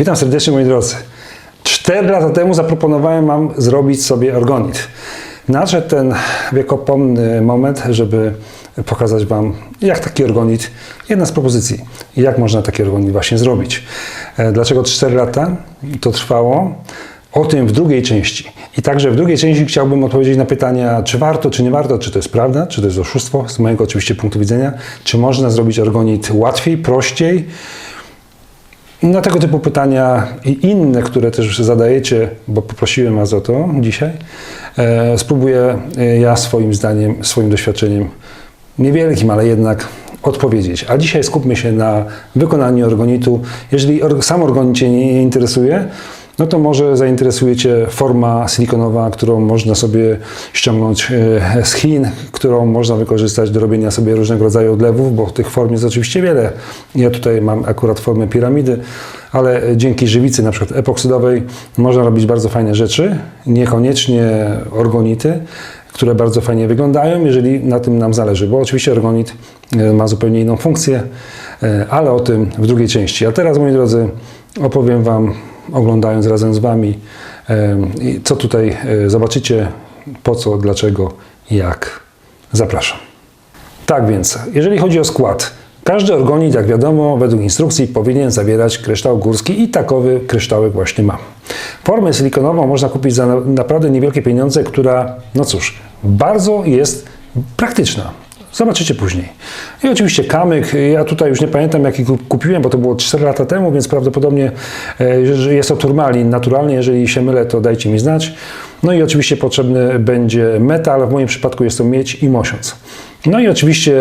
Witam serdecznie moi drodzy. Cztery lata temu zaproponowałem Wam zrobić sobie organit. Nadszedł ten wiekopomny moment, żeby pokazać Wam, jak taki organit, jedna z propozycji, jak można taki organit właśnie zrobić. E, Dlaczego 4 lata to trwało? O tym w drugiej części. I także w drugiej części chciałbym odpowiedzieć na pytania, czy warto, czy nie warto, czy to jest prawda, czy to jest oszustwo, z mojego oczywiście punktu widzenia, czy można zrobić organit łatwiej, prościej, na tego typu pytania i inne, które też zadajecie, bo poprosiłem Was o to dzisiaj, e, spróbuję e, ja swoim zdaniem, swoim doświadczeniem, niewielkim, ale jednak odpowiedzieć. A dzisiaj skupmy się na wykonaniu organitu. Jeżeli sam organit Cię nie interesuje, no to może zainteresuje Cię forma silikonowa, którą można sobie ściągnąć e, z Chin, którą można wykorzystać do robienia sobie różnego rodzaju odlewów, bo tych form jest oczywiście wiele. Ja tutaj mam akurat formę piramidy, ale dzięki żywicy, na przykład epoksydowej, można robić bardzo fajne rzeczy, niekoniecznie organity, które bardzo fajnie wyglądają, jeżeli na tym nam zależy, bo oczywiście organit e, ma zupełnie inną funkcję, e, ale o tym w drugiej części. A teraz, moi drodzy, opowiem Wam, oglądając razem z Wami, co tutaj e, zobaczycie, po co, dlaczego, jak. Zapraszam. Tak więc, jeżeli chodzi o skład, każdy organit, jak wiadomo, według instrukcji powinien zawierać kryształ górski i takowy kryształek właśnie mam. Formę silikonową można kupić za na- naprawdę niewielkie pieniądze, która, no cóż, bardzo jest praktyczna. Zobaczycie później. I oczywiście kamyk. Ja tutaj już nie pamiętam, jaki kup- kupiłem, bo to było 4 lata temu, więc prawdopodobnie e, jest to turmalin naturalnie. Jeżeli się mylę, to dajcie mi znać. No i oczywiście potrzebny będzie metal. W moim przypadku jest to miedź i mosiąc. No i oczywiście,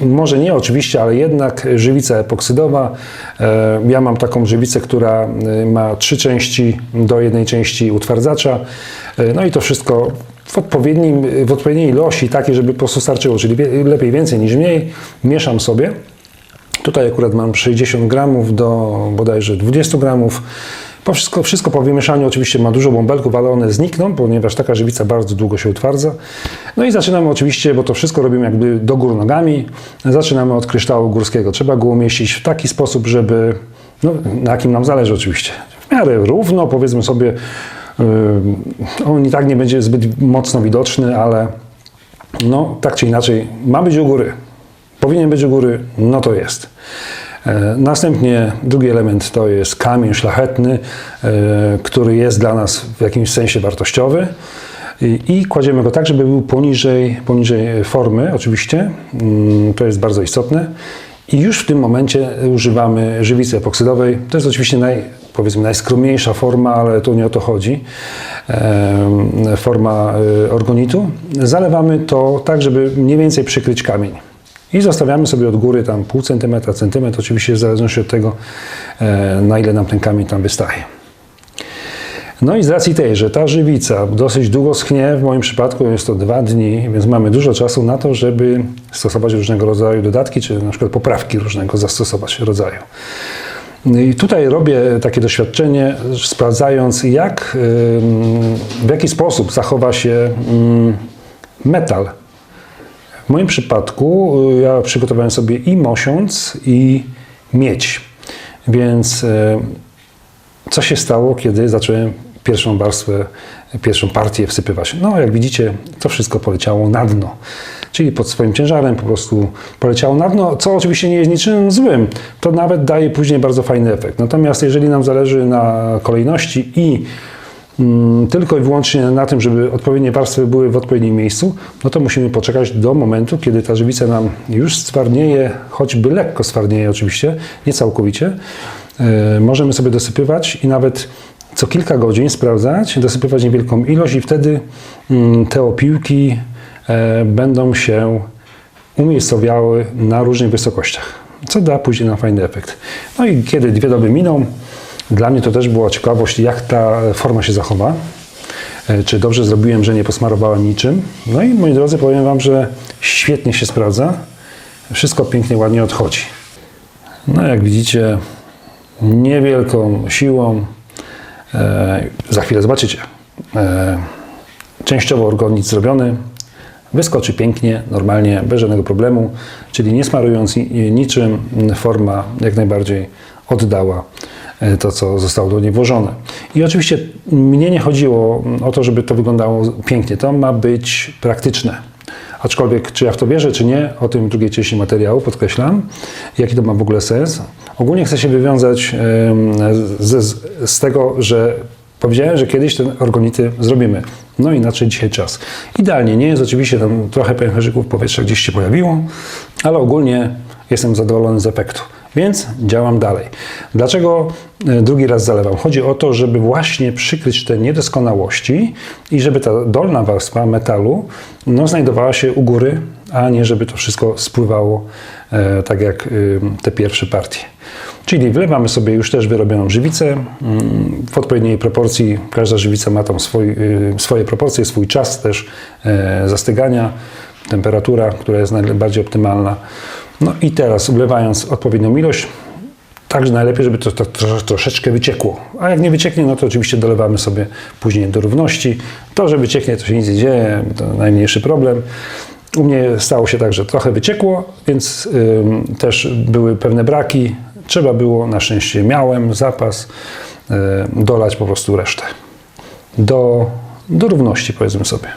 e, może nie oczywiście, ale jednak żywica epoksydowa. E, Ja mam taką żywicę, która ma trzy części do jednej części utwardzacza. No i to wszystko w, odpowiednim, w odpowiedniej ilości, takiej, żeby po prostu starczyło, czyli lepiej więcej niż mniej. Mieszam sobie. Tutaj akurat mam 60 gramów do bodajże 20 gramów. Po wszystko, wszystko po wymieszaniu oczywiście ma dużo bąbelków, ale one znikną, ponieważ taka żywica bardzo długo się utwardza. No i zaczynamy oczywiście, bo to wszystko robimy jakby do gór nogami, zaczynamy od kryształu górskiego. Trzeba go umieścić w taki sposób, żeby, no, na jakim nam zależy oczywiście, w miarę równo, powiedzmy sobie, on i tak nie będzie zbyt mocno widoczny, ale no tak czy inaczej ma być u góry. Powinien być u góry, no to jest. E, Następnie drugi element to jest kamień szlachetny, e, który jest dla nas w jakimś sensie wartościowy. I, kładziemy go tak, żeby był poniżej, poniżej formy, oczywiście. Mm, To jest bardzo istotne. I już w tym momencie używamy żywicy epoksydowej. To jest oczywiście naj, powiedzmy najskromniejsza forma, ale to nie o to chodzi. Forma e, organitu. Zalewamy to tak, żeby mniej więcej przykryć kamień. I zostawiamy sobie od góry tam pół centymetra, centymetr, oczywiście w zależności od tego, e, na ile nam ten kamień tam wystaje. No i z racji tej, że ta żywica dosyć długo schnie, w moim przypadku jest to dwa dni, więc mamy dużo czasu na to, żeby stosować różnego rodzaju dodatki, czy na przykład poprawki różnego zastosować rodzaju. I tutaj robię takie doświadczenie, sprawdzając jak, w jaki sposób zachowa się metal w moim przypadku y, ja przygotowałem sobie i mosiąc, i miedź. Więc y, co się stało, kiedy zacząłem pierwszą warstwę, pierwszą partię wsypywać? No, jak widzicie, to wszystko poleciało na dno. Czyli pod swoim ciężarem po prostu poleciało na dno, co oczywiście nie jest niczym złym. To nawet daje później bardzo fajny efekt. Natomiast jeżeli nam zależy na kolejności i mm, tylko i wyłącznie na tym, żeby odpowiednie warstwy były w odpowiednim miejscu, no to musimy poczekać do momentu, kiedy ta żywica nam już stwardnieje, choćby lekko stwardnieje oczywiście, nie całkowicie. E, Możemy sobie dosypywać i nawet co kilka godzin sprawdzać, dosypywać niewielką ilość i wtedy mm, te opiłki będą się umiejscowiały na różnych wysokościach, co da później nam fajny efekt. No i kiedy dwie doby miną, dla mnie to też była ciekawość, jak ta forma się zachowa. E, Czy dobrze zrobiłem, że nie posmarowałem niczym. No i moi drodzy, powiem Wam, że świetnie się sprawdza. Wszystko pięknie, ładnie odchodzi. No jak widzicie, niewielką siłą, e, za chwilę zobaczycie, e, częściowo organit zrobiony, wyskoczy pięknie, normalnie, bez żadnego problemu, czyli nie smarując ni- niczym, forma jak najbardziej oddała e, to, co zostało do niej włożone. I oczywiście mnie nie chodziło o to, żeby to wyglądało pięknie. To ma być praktyczne. Aczkolwiek, czy ja w to wierzę, czy nie, o tym drugiej części materiału podkreślam, jaki to ma w ogóle sens. Ogólnie chcę się wywiązać em, ze, z tego, że powiedziałem, że kiedyś te organity zrobimy. No inaczej dzisiaj czas. Idealnie nie jest, oczywiście tam trochę pęcherzyków powietrza gdzieś się pojawiło, ale ogólnie jestem zadowolony z efektu. Więc działam dalej. Dlaczego e, drugi raz zalewam? Chodzi o to, żeby właśnie przykryć te niedoskonałości i żeby ta dolna warstwa metalu no, znajdowała się u góry, a nie żeby to wszystko spływało e, tak jak y, te pierwsze partie. Czyli wlewamy sobie już też wyrobioną żywicę mm, w odpowiedniej proporcji. Każda żywica ma tam swój, y, swoje proporcje, swój czas też e, zastygania, temperatura, która jest najbardziej optymalna. No i teraz wlewając odpowiednią ilość, Także najlepiej, żeby to, to, to troszeczkę wyciekło. A jak nie wycieknie, no to oczywiście dolewamy sobie później do równości. To, że wycieknie, to się nic nie dzieje, to najmniejszy problem. U mnie stało się tak, że trochę wyciekło, więc też były pewne braki. Trzeba było, na szczęście miałem zapas, dolać po prostu resztę. Do, do równości, powiedzmy sobie.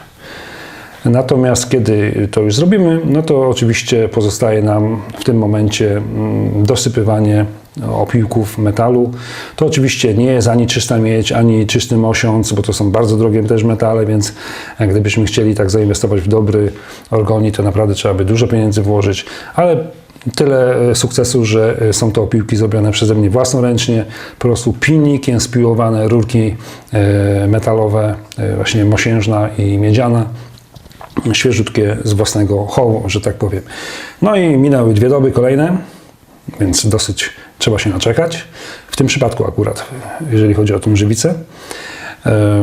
Natomiast kiedy to już zrobimy, no to oczywiście pozostaje nam w tym momencie mm, dosypywanie opiłków metalu. To oczywiście nie jest ani czysta miedź, ani czysty mosiąc, bo to są bardzo drogie też metale, więc gdybyśmy chcieli tak zainwestować w dobry organit, to naprawdę trzeba by dużo pieniędzy włożyć, ale tyle e, sukcesu, że e, są to opiłki zrobione przeze mnie własnoręcznie, po prostu pilnikiem spiłowane rurki e, metalowe, e, właśnie mosiężna i miedziana świeżutkie z własnego chowu, że tak powiem. No i minęły dwie doby kolejne, więc dosyć trzeba się naczekać. W tym przypadku akurat, jeżeli chodzi o tą żywicę.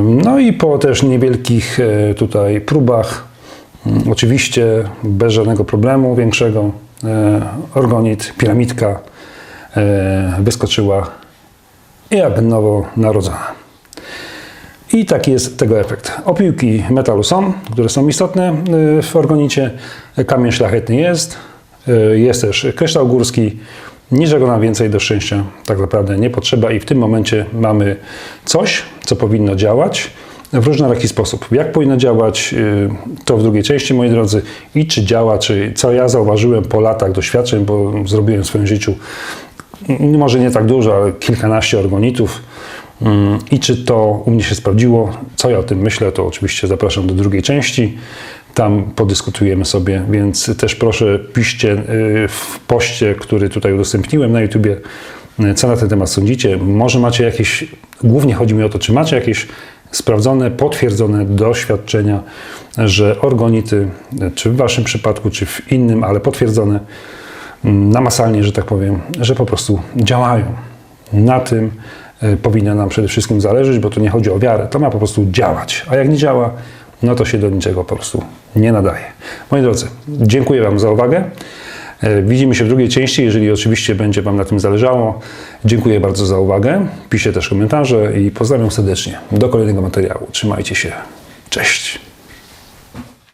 No i po też niewielkich e, tutaj próbach, mm, oczywiście bez żadnego problemu większego, e, organit, piramidka e, wyskoczyła jak nowo narodzona. I taki jest tego efekt. Opiłki metalu są, które są istotne y, w organicie. Kamień szlachetny jest. y, Jest też kryształ górski. Niczego nam więcej do szczęścia tak naprawdę nie potrzeba i w tym momencie mamy coś, co powinno działać w różnoraki sposób. Jak powinno działać, y, to w drugiej części, moi drodzy, i czy działa, czy co ja zauważyłem po latach doświadczeń, bo zrobiłem w swoim życiu może nie tak dużo, ale kilkanaście organitów. Mm, I czy to u mnie się sprawdziło? Co ja o tym myślę, to oczywiście zapraszam do drugiej części. Tam podyskutujemy sobie, więc też proszę piszcie y, w poście, który tutaj udostępniłem na YouTubie, y, co na ten temat sądzicie. Może macie jakieś, głównie chodzi mi o to, czy macie jakieś sprawdzone, potwierdzone doświadczenia, że organity, y, czy w Waszym przypadku, czy w innym, ale potwierdzone mm, namacalnie, że tak powiem, że po prostu działają. Na tym y, powinno nam przede wszystkim zależeć, bo to nie chodzi o wiarę, to ma po prostu działać. A jak nie działa, no to się do niczego po prostu nie nadaje. Moi drodzy, dziękuję Wam za uwagę. Y, Widzimy się w drugiej części, jeżeli oczywiście będzie Wam na tym zależało. Dziękuję bardzo za uwagę. Piszcie też komentarze i pozdrawiam serdecznie. Do kolejnego materiału. Trzymajcie się. Cześć.